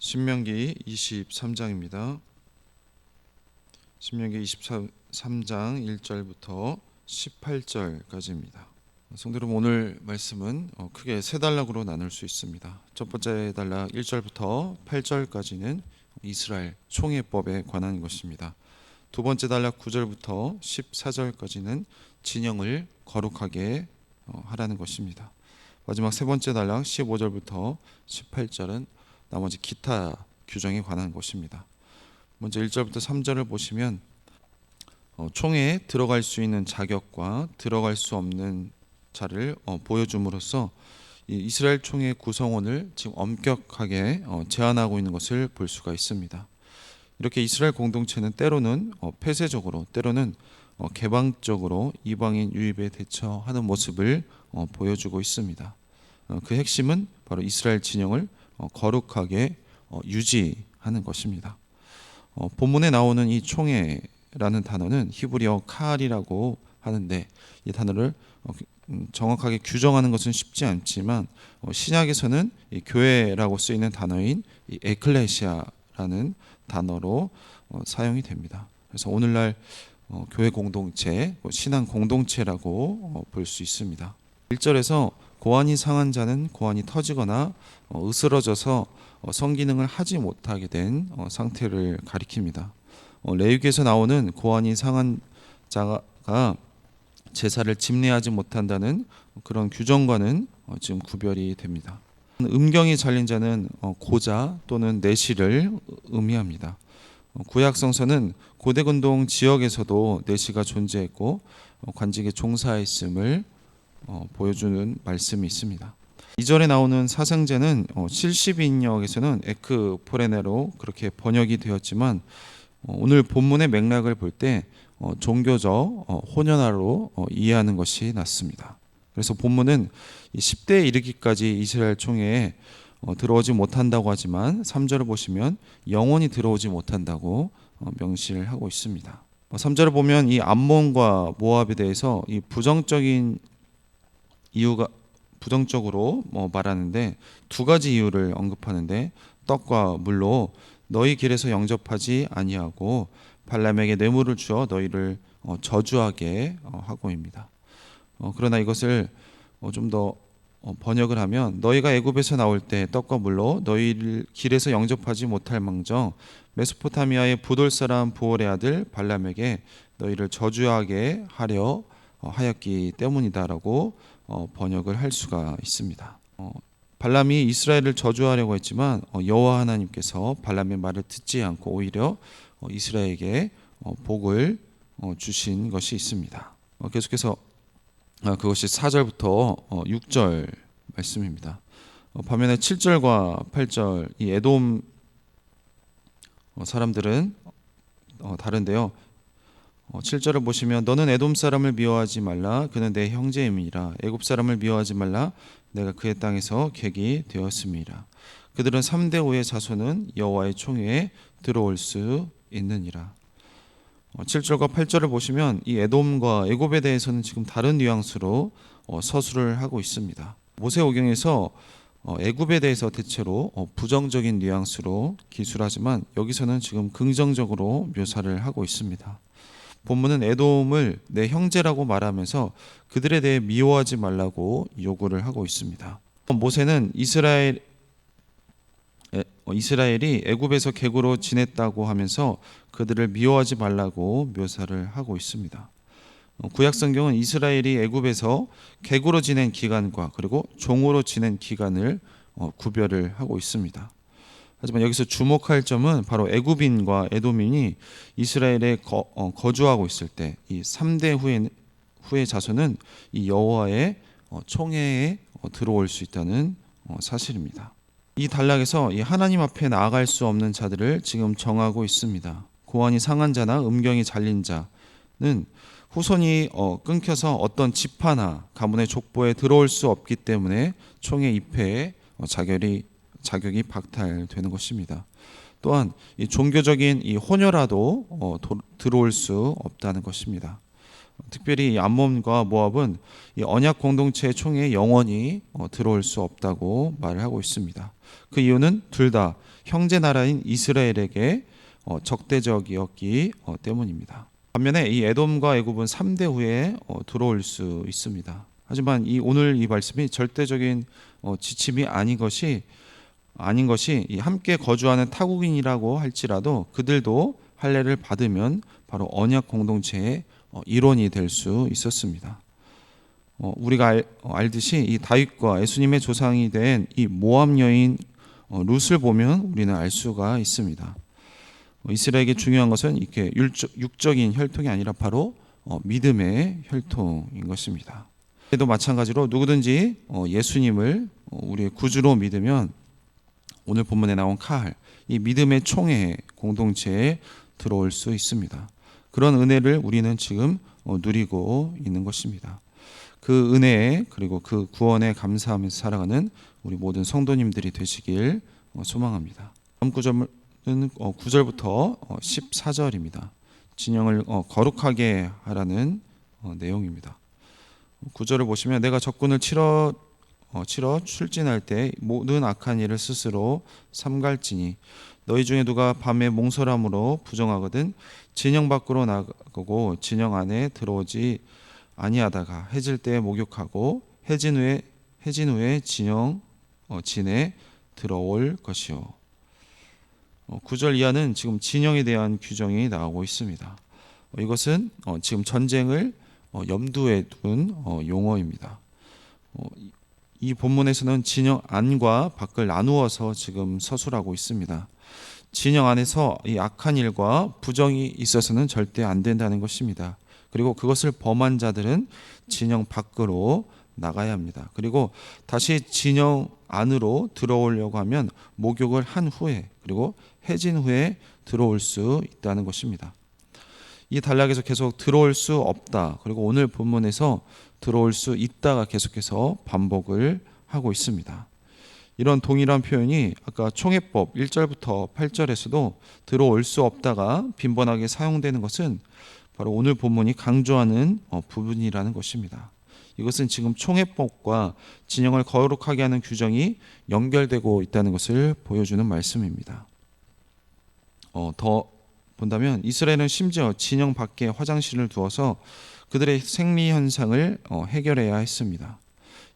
신명기 23장입니다. 신명기 23장 1절부터 18절까지입니다. 성도 여러분 오늘 말씀은 어, 크게 세 단락으로 나눌 수 있습니다. 첫 번째 단락 1절부터 8절까지는 이스라엘 총회법에 관한 것입니다. 두 번째 단락 9절부터 14절까지는 진영을 거룩하게 어, 하라는 것입니다. 마지막 세 번째 단락 15절부터 18절은 나머지 기타 규정에 관한 것입니다. 먼저 1절부터 3절을 보시면 어, 총회에 들어갈 수 있는 자격과 들어갈 수 없는 자를 어, 보여줌으로써 이 이스라엘 총회 구성원을 지금 엄격하게 어, 제한하고 있는 것을 볼 수가 있습니다. 이렇게 이스라엘 공동체는 때로는 어, 폐쇄적으로 때로는 어, 개방적으로 이방인 유입에 대처하는 모습을 어, 보여주고 있습니다. 어, 그 핵심은 바로 이스라엘 진영을 어, 거룩하게 어, 유지하는 것입니다. 어, 본문에 나오는 이 총회라는 단어는 히브리어 칼이라고 하는데 이 단어를 어, 음, 정확하게 규정하는 것은 쉽지 않지만 어, 신약에서는 이 교회라고 쓰이는 단어인 이 에클레시아라는 단어로 어, 사용이 됩니다. 그래서 오늘날 어, 교회 공동체, 뭐 신앙 공동체라고 어, 볼수 있습니다. 1절에서 고안이 상한 자는 고안이 터지거나 어, 으스러져서 어, 성기능을 하지 못하게 된 어, 상태를 가리킵니다. 어, 레위기에서 나오는 고안이 상한 자가 제사를 집례하지 못한다는 그런 규정과는 어, 지금 구별이 됩니다. 음경이 잘린 자는 어, 고자 또는 내시를 의미합니다. 어, 구약 성서는 고대 근동 지역에서도 내시가 존재했고 어, 관직에 종사했음을 어, 보여주는 말씀이 있습니다. 이절에 나오는 사생제는 어, 70인역에서는 에크 포레네로 그렇게 번역이 되었지만 어, 오늘 본문의 맥락을 볼때 어, 종교적 어, 혼연화로 어, 이해하는 것이 낫습니다. 그래서 본문은 이 10대에 이르기까지 이스라엘 총회에 어, 들어오지 못한다고 하지만 3절을 보시면 영원히 들어오지 못한다고 어, 명시를 하고 있습니다. 어, 3절을 보면 이 암몬과 모압에 대해서 이 부정적인 이유가 부정적으로 뭐 말하는데 두 가지 이유를 언급하는데 떡과 물로 너희 길에서 영접하지 아니하고 발람에게 뇌물을 주어 너희를 어, 저주하게 어, 하고입니다. 어, 그러나 이것을 어, 좀더 어, 번역을 하면 너희가 애굽에서 나올 때 떡과 물로 너희를 길에서 영접하지 못할 망정 메소포타미아의 부돌 사람 부올의 아들 발람에게 너희를 저주하게 하려 어, 하였기 때문이다라고 어, 번역을 할 수가 있습니다. 어, 발람이 이스라엘을 저주하려고 했지만 어, 여호와 하나님께서 발람의 말을 듣지 않고 오히려 어, 이스라엘에게 어, 복을 어, 주신 것이 있습니다. 어, 계속해서 아, 그것이 4절부터 어, 6절 말씀입니다. 어, 반면에 7절과 8절 이 에돔 어, 사람들은 어, 다른데요. 어, 7절을 보시면 너는 에돔 사람을 미워하지 말라. 그는 내 형제임이라. 애굽 사람을 미워하지 말라. 내가 그의 땅에서 객이 되었음이라 그들은 3대 5의 자손은 여호와의 총회에 들어올 수 있느니라. 어, 7절과 8절을 보시면 이 에돔과 애굽에 대해서는 지금 다른 뉘앙스로 어, 서술을 하고 있습니다. 모세 오경에서 어, 애굽에 대해서 대체로 어, 부정적인 뉘앙스로 기술하지만 여기서는 지금 긍정적으로 묘사를 하고 있습니다. 본문은 에돔을 내 형제라고 말하면서 그들에 대해 미워하지 말라고 요구를 하고 있습니다. 모세는 이스라엘 에, 어, 이스라엘이 애굽에서 객으로 지냈다고 하면서 그들을 미워하지 말라고 묘사를 하고 있습니다. 어, 구약 성경은 이스라엘이 애굽에서 객으로 지낸 기간과 그리고 종으로 지낸 기간을 어, 구별을 하고 있습니다. 하지만 여기서 주목할 점은 바로 애굽인과 에돔인이 이스라엘에 거, 어, 거주하고 있을 때 이 3대 후의 후의 자손은 이 여호와의 어, 총회에 어, 들어올 수 있다는 어, 사실입니다. 이 단락에서 이 하나님 앞에 나아갈 수 없는 자들을 지금 정하고 있습니다. 고안이 상한 자나 음경이 잘린 자는 후손이 어, 끊겨서 어떤 집하나 가문의 족보에 들어올 수 없기 때문에 총회 입회에 어, 자격이 자격이 박탈되는 것입니다. 또한 이 종교적인 이 혼혈아도 어, 도, 들어올 수 없다는 것입니다. 특별히 이 암몬과 모압은 이 언약 공동체 총회에 영원히 어, 들어올 수 없다고 말을 하고 있습니다. 그 이유는 둘 다 형제 나라인 이스라엘에게 어, 적대적이었기 어, 때문입니다. 반면에 이 에돔과 애굽은 3대 후에 어, 들어올 수 있습니다. 하지만 이 오늘 이 말씀이 절대적인 어, 지침이 아닌 것이 아닌 것이 이 함께 거주하는 타국인이라고 할지라도 그들도 할례를 받으면 바로 언약 공동체의 어, 일원이 될 수 있었습니다. 어, 우리가 알, 어, 알듯이 이 다윗과 예수님의 조상이 된 이 모압 여인 어, 룻을 보면 우리는 알 수가 있습니다. 어, 이스라엘에게 중요한 것은 이렇게 율적, 육적 인 혈통이 아니라 바로 어, 믿음의 혈통인 것입니다. 도 마찬가지로 누구든지 어, 예수님을 어, 우리의 구주로 믿으면 오늘 본문에 나온 칼, 이 믿음의 총회 공동체에 들어올 수 있습니다. 그런 은혜를 우리는 지금 어, 누리고 있는 것입니다. 그 은혜에 그리고 그 구원에 감사하면서 살아가는 우리 모든 성도님들이 되시길 어, 소망합니다. 다음 구절은 9절부터 14절입니다. 진영을 어, 거룩하게 하라는 어, 내용입니다. 구절을 보시면 내가 적군을 치러 어, 치러 출진할 때 모든 악한 일을 스스로 삼갈지니 너희 중에 누가 밤에 몽설함으로 부정하거든 진영 밖으로 나가고 진영 안에 들어오지 아니하다가 해질 때 목욕하고 해진 후에 해진 후에 진영 어, 진에 들어올 것이요. 어, 9절 이하는 지금 진영에 대한 규정이 나오고 있습니다. 어, 이것은 어, 지금 전쟁을 어, 염두에 둔 어, 용어입니다. 어, 이- 이 본문에서는 진영 안과 밖을 나누어서 지금 서술하고 있습니다. 진영 안에서 이 악한 일과 부정이 있어서는 절대 안 된다는 것입니다. 그리고 그것을 범한 자들은 진영 밖으로 나가야 합니다. 그리고 다시 진영 안으로 들어오려고 하면 목욕을 한 후에 그리고 해진 후에 들어올 수 있다는 것입니다. 이 단락에서 계속 들어올 수 없다. 그리고 오늘 본문에서 들어올 수 있다가 계속해서 반복을 하고 있습니다. 이런 동일한 표현이 아까 총회법 1절부터 8절에서도 들어올 수 없다가 빈번하게 사용되는 것은 바로 오늘 본문이 강조하는 어, 부분이라는 것입니다. 이것은 지금 총회법과 진영을 거룩하게 하는 규정이 연결되고 있다는 것을 보여주는 말씀입니다. 어, 더 본다면 이스라엘은 심지어 진영 밖에 화장실을 두어서 그들의 생리 현상을 어, 해결해야 했습니다.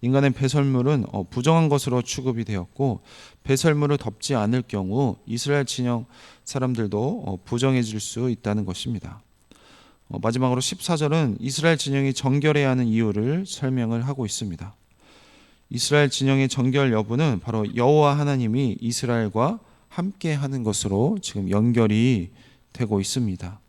인간의 배설물은 어, 부정한 것으로 취급이 되었고 배설물을 덮지 않을 경우 이스라엘 진영 사람들도 어, 부정해질 수 있다는 것입니다. 어, 마지막으로 14절은 이스라엘 진영이 정결해야 하는 이유를 설명을 하고 있습니다. 이스라엘 진영의 정결 여부는 바로 여호와 하나님이 이스라엘과 함께 하는 것으로 지금 연결이 되고 있습니다.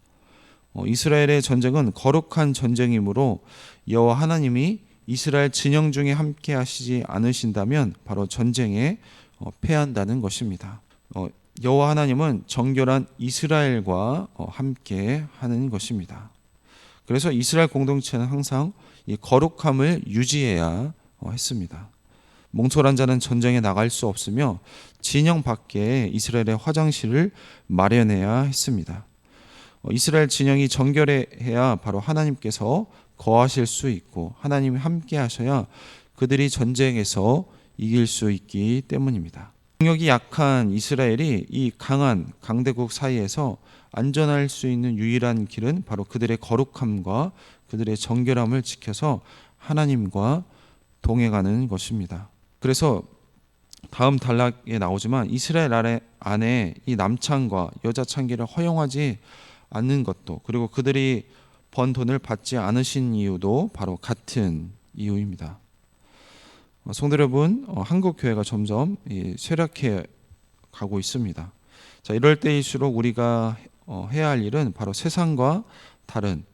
어, 이스라엘의 전쟁은 거룩한 전쟁이므로 여호와 하나님이 이스라엘 진영 중에 함께 하시지 않으신다면 바로 전쟁에 어, 패한다는 것입니다. 어, 여호와 하나님은 정결한 이스라엘과 어, 함께 하는 것입니다. 그래서 이스라엘 공동체는 항상 이 거룩함을 유지해야 어, 했습니다. 몽솔한 자는 전쟁에 나갈 수 없으며 진영 밖에 이스라엘의 화장실을 마련해야 했습니다. 어, 이스라엘 진영이 정결해야 바로 하나님께서 거하실 수 있고 하나님이 함께 하셔야 그들이 전쟁에서 이길 수 있기 때문입니다. 능력이 약한 이스라엘이 이 강한 강대국 사이에서 안전할 수 있는 유일한 길은 바로 그들의 거룩함과 그들의 정결함을 지켜서 하나님과 동행하는 것입니다. 그래서 다음 단락에 나오지만 이스라엘 아래 안에 이 남창과 여자 창기를 허용하지 않는 것도 그리고 그들이 번 돈을 받지 않으신 이유도 바로 같은 이유입니다. 어, 성도 여러분, 어, 한국 교회가 점점 이 쇠락해 가고 있습니다. 자, 이럴 때일수록 우리가 어, 해야 할 일은 바로 세상과 다른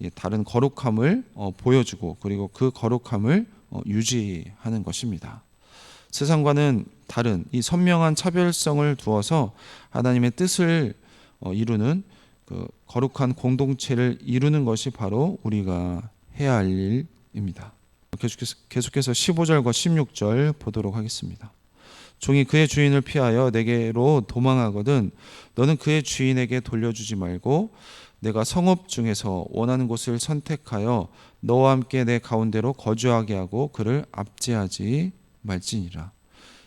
이 다른 거룩함을 어, 보여주고 그리고 그 거룩함을 어, 유지하는 것입니다. 세상과는 다른 이 선명한 차별성을 두어서 하나님의 뜻을 어, 이루는 그 거룩한 공동체를 이루는 것이 바로 우리가 해야 할 일입니다. 계속해서, 계속해서 15절과 16절 보도록 하겠습니다. 종이 그의 주인을 피하여 내게로 도망하거든 너는 그의 주인에게 돌려주지 말고 내가 성읍 중에서 원하는 곳을 선택하여 너와 함께 내 가운데로 거주하게 하고 그를 압제하지 말지니라.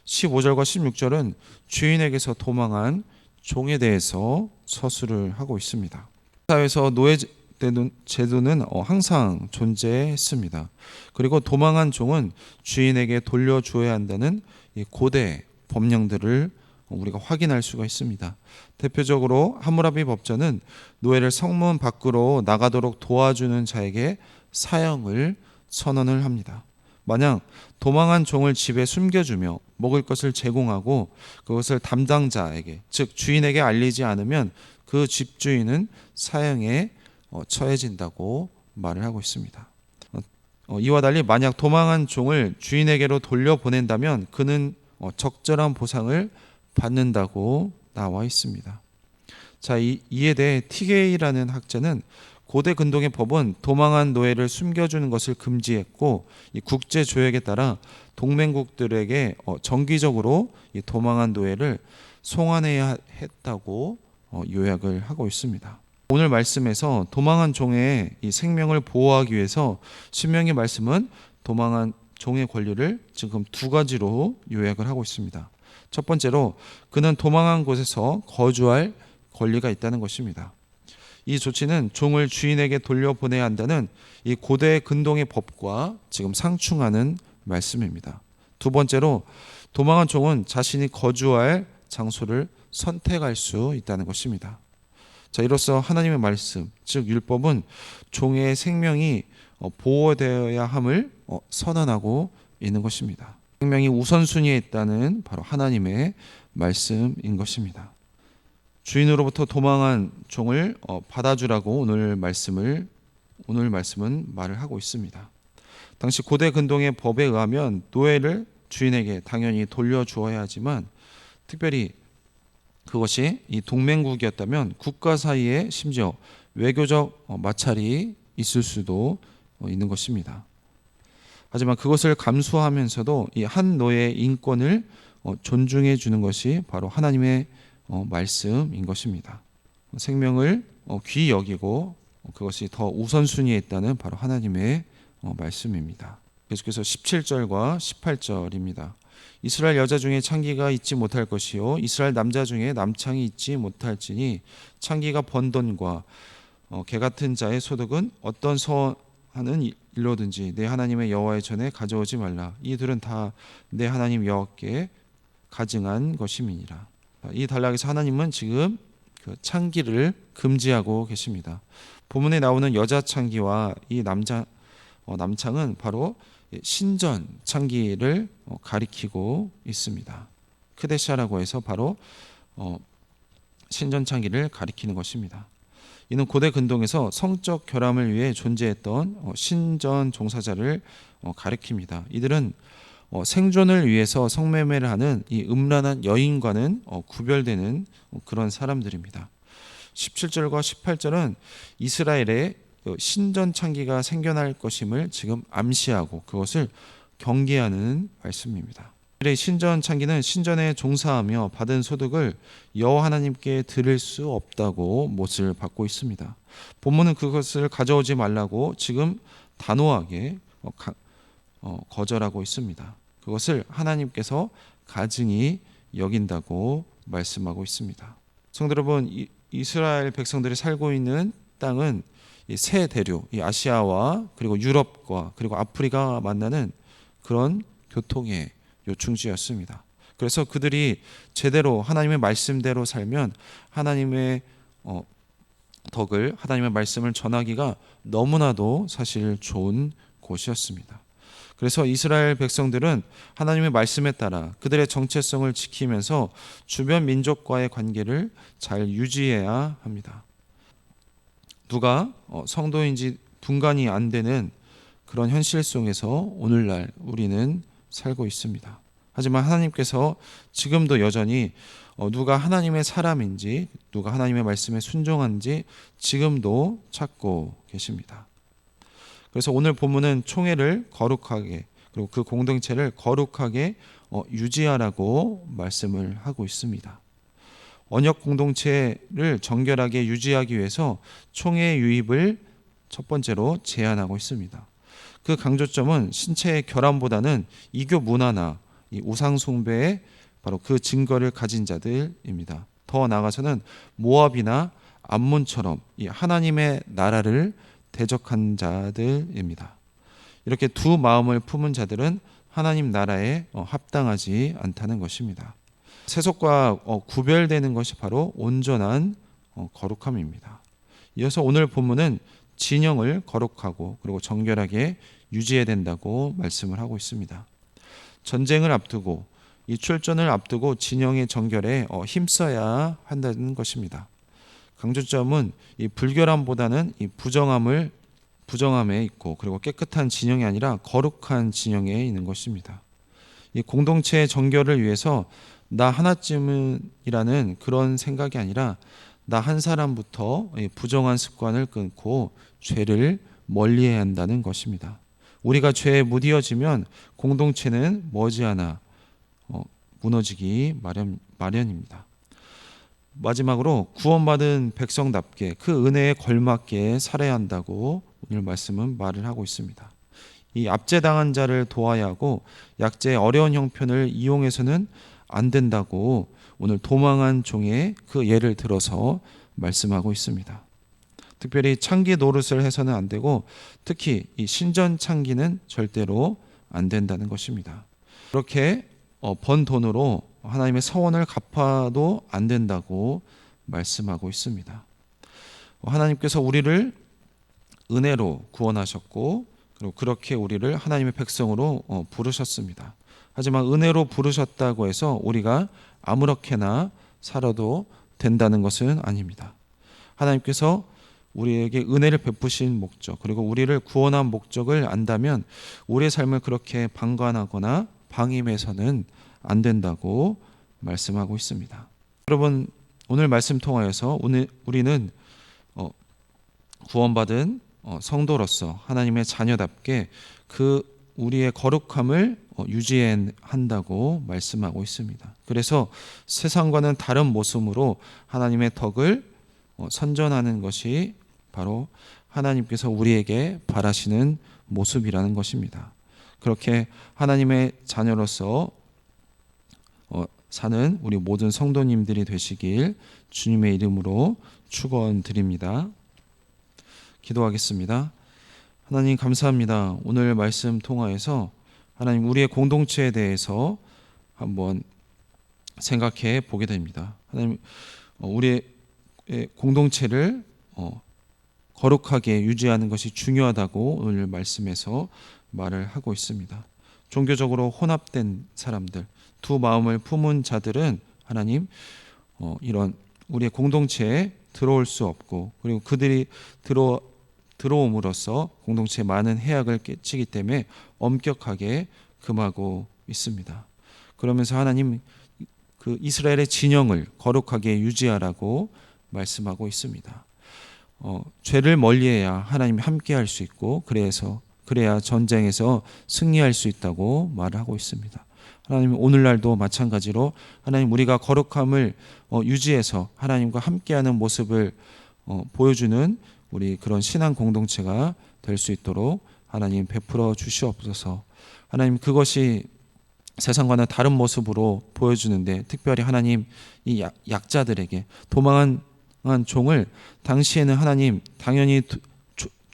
15절과 16절은 주인에게서 도망한 종에 대해서 서술을 하고 있습니다. 사회에서 노예 제도는- 어, 항상 존재했습니다. 그리고 도망한 종은 주인에게 돌려주어야 한다는 이 고대 법령들을 우리가 확인할 수가 있습니다. 대표적으로 하무라비 법전은 노예를 성문 밖으로 나가도록 도와주는 자에게 사형을 선언을 합니다. 만약 도망한 종을 집에 숨겨주며 먹을 것을 제공하고 그것을 담당자에게 즉 주인에게 알리지 않으면 그 집주인은 사형에 어, 처해진다고 말을 하고 있습니다. 어, 어, 이와 달리 만약 도망한 종을 주인에게로 돌려보낸다면 그는 어, 적절한 보상을 받는다고 나와 있습니다. 자, 이, 이에 대해 티게이라는 학자는 고대 근동의 법은 도망한 노예를 숨겨주는 것을 금지했고 이 국제 조약에 따라 동맹국들에게 어, 정기적으로 이 도망한 노예를 송환해야 했다고 어, 요약을 하고 있습니다. 오늘 말씀에서 도망한 종의 이 생명을 보호하기 위해서 신명의 말씀은 도망한 종의 권리를 지금 두 가지로 요약을 하고 있습니다. 첫 번째로 그는 도망한 곳에서 거주할 권리가 있다는 것입니다. 이 조치는 종을 주인에게 돌려보내야 한다는 이 고대 근동의 법과 지금 상충하는 말씀입니다. 두 번째로 도망한 종은 자신이 거주할 장소를 선택할 수 있다는 것입니다. 자, 이로써 하나님의 말씀, 즉 율법은 종의 생명이 어, 보호되어야 함을 어, 선언하고 있는 것입니다. 생명이 우선순위에 있다는 바로 하나님의 말씀인 것입니다. 주인으로부터 도망한 종을 어, 받아주라고 오늘 말씀을 오늘 말씀은 말을 하고 있습니다. 당시 고대 근동의 법에 의하면 노예를 주인에게 당연히 돌려주어야 하지만 특별히 그것이 이 동맹국이었다면 국가 사이에 심지어 외교적 어, 마찰이 있을 수도 어, 있는 것입니다. 하지만 그것을 감수하면서도 이 한 노예의 인권을 어, 존중해 주는 것이 바로 하나님의 어, 말씀인 것입니다. 생명을 어, 귀히 여기고 어, 그것이 더 우선순위에 있다는 바로 하나님의 어, 말씀입니다. 계속해서 17절과 18절입니다. 이스라엘 여자 중에 창기가 있지 못할 것이요 이스라엘 남자 중에 남창이 있지 못할지니 창기가 번 돈과 어, 개 같은 자의 소득은 어떤 서하는 일로든지 내 하나님의 여호와의 전에 가져오지 말라 이들은 다 내 하나님 여호와께 가증한 것임이니라 이 단락에서 하나님은 지금 그 창기를 금지하고 계십니다. 본문에 나오는 여자 창기와 이 남자 어, 남창은 바로 신전 창기를 어, 가리키고 있습니다. 크데샤라고 해서 바로 어, 신전 창기를 가리키는 것입니다. 이는 고대 근동에서 성적 결함을 위해 존재했던 어, 신전 종사자를 어, 가리킵니다. 이들은 어, 생존을 위해서 성매매를 하는 이 음란한 여인과는 어, 구별되는 어, 그런 사람들입니다. 17절과 18절은 이스라엘의 그 신전 창기가 생겨날 것임을 지금 암시하고 그것을 경계하는 말씀입니다. 신전 창기는 신전에 종사하며 받은 소득을 여호와 하나님께 드릴 수 없다고 못을 받고 있습니다. 본문은 그것을 가져오지 말라고 지금 단호하게 어, 가- 어, 거절하고 있습니다. 그것을 하나님께서 가증히 여긴다고 말씀하고 있습니다. 성도 여러분, 이- 이스라엘 백성들이 살고 있는 땅은 이세 대륙, 이 아시아와 그리고 유럽과 그리고 아프리카 만나는 그런 교통의 요충지였습니다. 그래서 그들이 제대로 하나님의 말씀대로 살면 하나님의 어, 덕을 하나님의 말씀을 전하기가 너무나도 사실 좋은 곳이었습니다. 그래서 이스라엘 백성들은 하나님의 말씀에 따라 그들의 정체성을 지키면서 주변 민족과의 관계를 잘 유지해야 합니다. 누가 어, 성도인지 분간이 안 되는 그런 현실 속에서 오늘날 우리는 살고 있습니다. 하지만 하나님께서 지금도 여전히 어, 누가 하나님의 사람인지 누가 하나님의 말씀에 순종한지 지금도 찾고 계십니다. 그래서 오늘 본문은 총회를 거룩하게 그리고 그 공동체를 거룩하게 어, 유지하라고 말씀을 하고 있습니다. 언역 공동체를 정결하게 유지하기 위해서 총회 유입을 첫 번째로 제안하고 있습니다. 그 강조점은 신체의 결함보다는 이교 문화나 이 우상 숭배의 바로 그 증거를 가진 자들입니다. 더 나아가서는 모압이나 암몬처럼 이 하나님의 나라를 대적한 자들입니다. 이렇게 두 마음을 품은 자들은 하나님 나라에 어, 합당하지 않다는 것입니다. 세속과 어, 구별되는 것이 바로 온전한 어, 거룩함입니다. 이어서 오늘 본문은 진영을 거룩하고 그리고 정결하게 유지해야 된다고 말씀을 하고 있습니다. 전쟁을 앞두고 이 출전을 앞두고 진영의 정결에 어, 힘써야 한다는 것입니다. 강조점은 이 불결함보다는 이 부정함을 부정함에 있고 그리고 깨끗한 진영이 아니라 거룩한 진영에 있는 것입니다. 이 공동체의 정결을 위해서 나 하나쯤이라는 그런 생각이 아니라 나 한 사람부터 이 부정한 습관을 끊고 죄를 멀리해야 한다는 것입니다. 우리가 죄에 무디어지면 공동체는 머지않아 어, 무너지기 마련, 마련입니다. 마지막으로 구원받은 백성답게 그 은혜에 걸맞게 살아야 한다고 오늘 말씀은 말을 하고 있습니다. 이 압제당한 자를 도와야 하고 약제의 어려운 형편을 이용해서는 안 된다고 오늘 도망한 종의 그 예를 들어서 말씀하고 있습니다. 특별히 창기 노릇을 해서는 안 되고 특히 이 신전 창기는 절대로 안 된다는 것입니다. 그렇게 어, 번 돈으로 하나님의 서원을 갚아도 안 된다고 말씀하고 있습니다. 하나님께서 우리를 은혜로 구원하셨고 그리고 그렇게 우리를 하나님의 백성으로 어, 부르셨습니다. 하지만 은혜로 부르셨다고 해서 우리가 아무렇게나 살아도 된다는 것은 아닙니다. 하나님께서 우리에게 은혜를 베푸신 목적 그리고 우리를 구원한 목적을 안다면 우리의 삶을 그렇게 방관하거나 방임해서는 안 된다고 말씀하고 있습니다. 여러분 오늘 말씀 통하여서 오늘 우리는 어, 구원받은 어, 성도로서 하나님의 자녀답게 그 우리의 거룩함을 어, 유지해야 한다고 말씀하고 있습니다. 그래서 세상과는 다른 모습으로 하나님의 덕을 어, 선전하는 것이 바로 하나님께서 우리에게 바라시는 모습이라는 것입니다. 그렇게 하나님의 자녀로서 어, 사는 우리 모든 성도님들이 되시길 주님의 이름으로 축원드립니다. 기도하겠습니다. 하나님 감사합니다. 오늘 말씀 통하여서 하나님 우리의 공동체에 대해서 한번 생각해 보게 됩니다. 하나님 어, 우리의 공동체를 어, 거룩하게 유지하는 것이 중요하다고 오늘 말씀에서 말을 하고 있습니다. 종교적으로 혼합된 사람들, 두 마음을 품은 자들은 하나님 어, 이런 우리의 공동체에 들어올 수 없고 그리고 그들이 들어 들어옴으로써 공동체에 많은 해악을 끼치기 때문에 엄격하게 금하고 있습니다. 그러면서 하나님 그 이스라엘의 진영을 거룩하게 유지하라고 말씀하고 있습니다. 어, 죄를 멀리해야 하나님이 함께할 수 있고 그래서 그래야 전쟁에서 승리할 수 있다고 말하고 있습니다. 하나님 오늘날도 마찬가지로 하나님 우리가 거룩함을 어, 유지해서 하나님과 함께하는 모습을 어, 보여주는 우리 그런 신앙 공동체가 될 수 있도록 하나님 베풀어 주시옵소서. 하나님 그것이 세상과는 다른 모습으로 보여주는데 특별히 하나님 이 약자들에게 도망한 종을 당시에는 하나님 당연히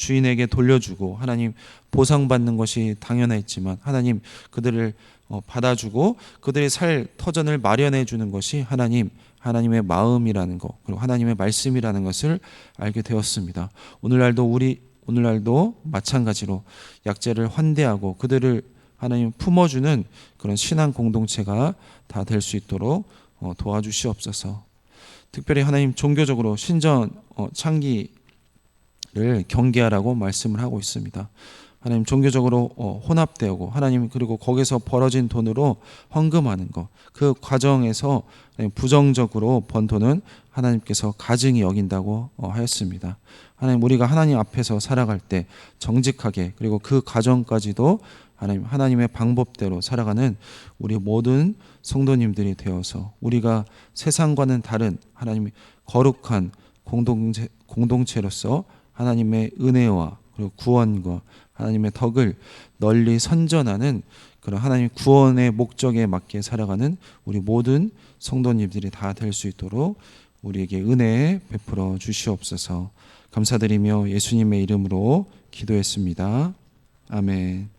주인에게 돌려주고 하나님 보상받는 것이 당연했지만 하나님 그들을 어, 받아주고 그들의 살 터전을 마련해 주는 것이 하나님 하나님의 마음이라는 것 그리고 하나님의 말씀이라는 것을 알게 되었습니다. 오늘날도 우리 오늘날도 마찬가지로 약자를 환대하고 그들을 하나님 품어주는 그런 신앙 공동체가 다 될 수 있도록 어, 도와주시옵소서. 특별히 하나님 종교적으로 신전 어, 창기 를 경계하라고 말씀을 하고 있습니다. 하나님 종교적으로 어, 혼합되고 하나님 그리고 거기서 벌어진 돈으로 헌금하는 것 그 과정에서 부정적으로 번 돈은 하나님께서 가증히 여긴다고 어, 하였습니다. 하나님 우리가 하나님 앞에서 살아갈 때 정직하게 그리고 그 과정까지도 하나님 하나님의 방법대로 살아가는 우리 모든 성도님들이 되어서 우리가 세상과는 다른 하나님의 거룩한 공동체 공동체로서 하나님의 은혜와 그리고 구원과 하나님의 덕을 널리 선전하는 그런 하나님 구원의 목적에 맞게 살아가는 우리 모든 성도님들이 다 될 수 있도록 우리에게 은혜 베풀어 주시옵소서. 감사드리며 예수님의 이름으로 기도했습니다. 아멘.